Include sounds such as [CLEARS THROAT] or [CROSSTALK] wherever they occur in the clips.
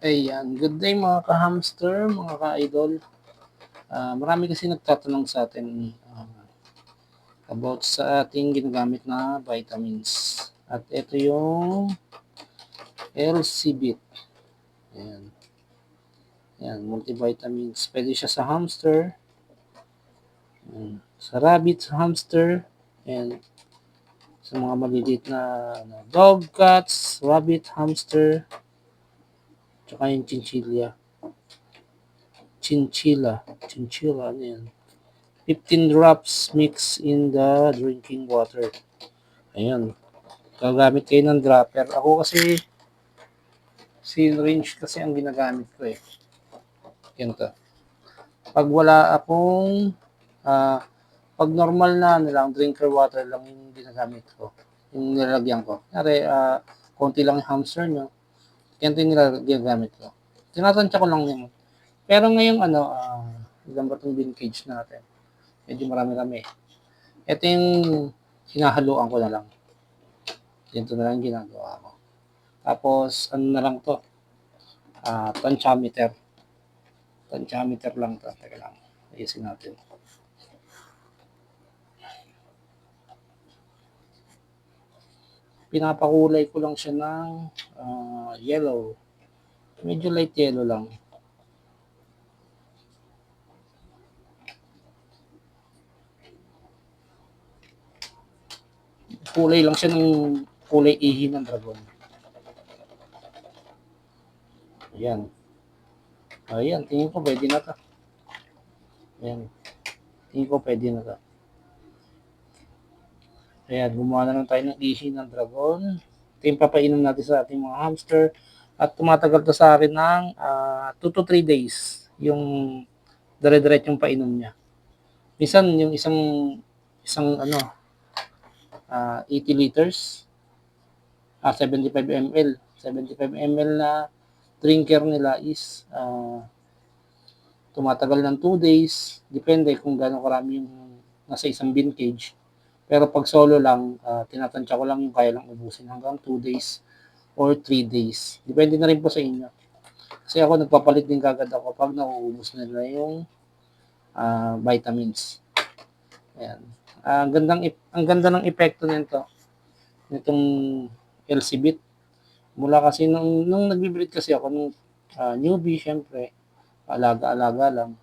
Ayan, good day mga ka-hamster, mga ka-idol. Ah, marami kasi nagtatanong sa atin ah, about sa ating ginagamit na vitamins. At ito yung LCBIT. Ayan. Ayan, multivitamins. Pwede siya sa hamster, ayan, sa rabbit, sa hamster, and sa mga maliliit na ano, dog, cats, rabbit, hamster, tsaka yung chinchilla. Chinchilla. Chinchilla, ano yan? 15 drops mix in the drinking water. Ayan. Gagamit kayo ng dropper. Ako kasi, syringe kasi ang ginagamit ko eh. Yan to. Pag wala akong, ah, pag normal na, ano lang, drinker water lang yung ginagamit ko. Yung nilalagyan ko. Kaya, ah, konti lang yung hamster nyo. Yan din nila ginagamit ko. Tinatansya ko lang yun. Pero ngayong ano, uh, ilan ba itong bin cage natin? Medyo marami-rami. Ito yung hinahaluan ko na lang. Ganito na lang ginagawa ko. Tapos, ano na lang to? Uh, tantiameter. Tantiameter lang to. Teka lang. Ayusin natin. pinapakulay ko lang siya ng uh, yellow. Medyo light yellow lang. Kulay lang siya ng kulay ihi ng dragon. Ayan. Ayan, tingin ko pwede na to. Ayan. Tingin ko pwede na to. Ayan, gumawa na lang tayo ng ihi ng dragon. Ito yung papainom natin sa ating mga hamster. At tumatagal to sa akin ng 2 uh, to 3 days yung dire-diret yung painom niya. Minsan yung isang isang ano uh, 80 liters uh, 75 ml 75 ml na drinker nila is uh, tumatagal ng 2 days depende kung gaano karami yung nasa isang bin cage pero pag solo lang, uh, tinatansya ko lang yung kaya lang ubusin hanggang 2 days or 3 days. Depende na rin po sa inyo. Kasi ako nagpapalit din kagad ako pag nauubos na nila yung uh, vitamins. Ayan. Uh, ang gandang ang ganda ng epekto nito nitong LCBIT. Mula kasi nung, nung nagbe-breed kasi ako nung uh, newbie syempre, alaga-alaga lang.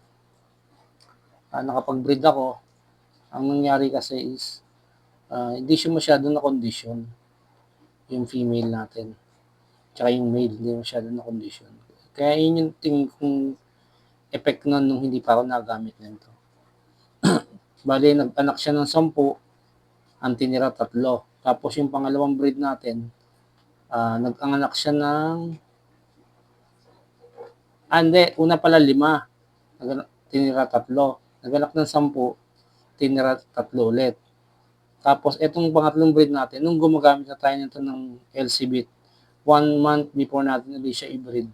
Uh, nakapag-breed ako. Ang nangyari kasi is uh, hindi siya masyado na condition yung female natin. Tsaka yung male, hindi masyado na condition. Kaya yun yung tingin kong effect nun nung hindi pa ako nagamit nito. [CLEARS THROAT] Bali, nag-anak siya ng sampu, ang tinira tatlo. Tapos yung pangalawang breed natin, uh, nag-anak siya ng Ah, hindi. Una pala lima. Tinira tatlo. Naganak ng sampu, tinira tatlo ulit. Tapos, itong pangatlong breed natin, nung gumagamit na tayo nito ng LCBIT, one month before natin ulit siya i-breed,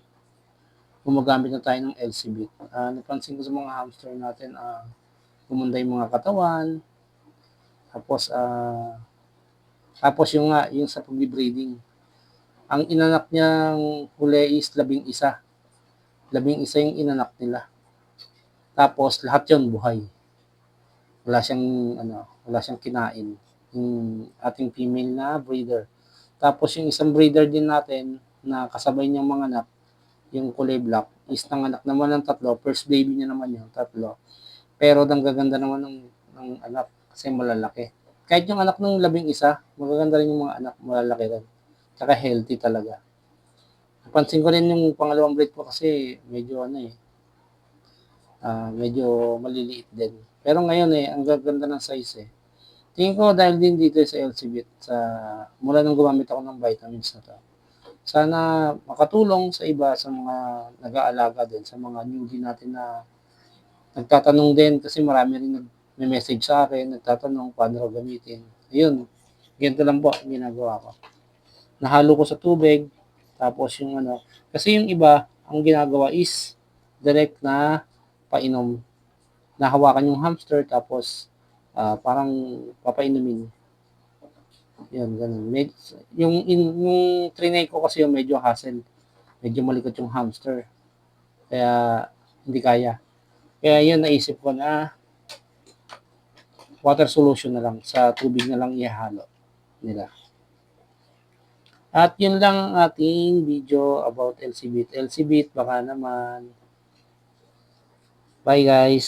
gumagamit na tayo ng LCBIT. Uh, napansin ko sa mga hamster natin, uh, gumanda yung mga katawan, tapos, uh, tapos yung nga, yung sa pag-breeding, ang inanak niyang huli is labing isa. Labing isa yung inanak nila. Tapos, lahat yon buhay. Wala siyang, ano, wala siyang kinain yung ating female na breeder. Tapos yung isang breeder din natin na kasabay niyang mga anak, yung kulay black, is nanganak naman ng tatlo. First baby niya naman yung tatlo. Pero ang gaganda naman ng, ng anak kasi malalaki. Kahit yung anak ng labing isa, magaganda rin yung mga anak, malalaki rin. Tsaka healthy talaga. Napansin ko rin yung pangalawang breed ko kasi medyo ano eh, uh, medyo maliliit din. Pero ngayon eh, ang gaganda ng size eh. Tingin ko dahil din dito sa LCBIT, sa, mula nung gumamit ako ng vitamins na to, sana makatulong sa iba, sa mga nag-aalaga din, sa mga newbie natin na nagtatanong din kasi marami rin nag-message sa akin, nagtatanong paano raw gamitin. Ayun, ganito lang po ginagawa ko. Nahalo ko sa tubig, tapos yung ano, kasi yung iba, ang ginagawa is direct na painom. Nahawakan yung hamster, tapos uh, parang papainumin. Yun, ganun. Med- yung, in, yung trinay ko kasi yung medyo hassle. medyo malikot yung hamster. Kaya hindi kaya. Kaya yun naisip ko na water solution na lang sa tubig na lang ihalo nila. At yun lang ang ating video about LCBit. LCBit baka naman. Bye guys.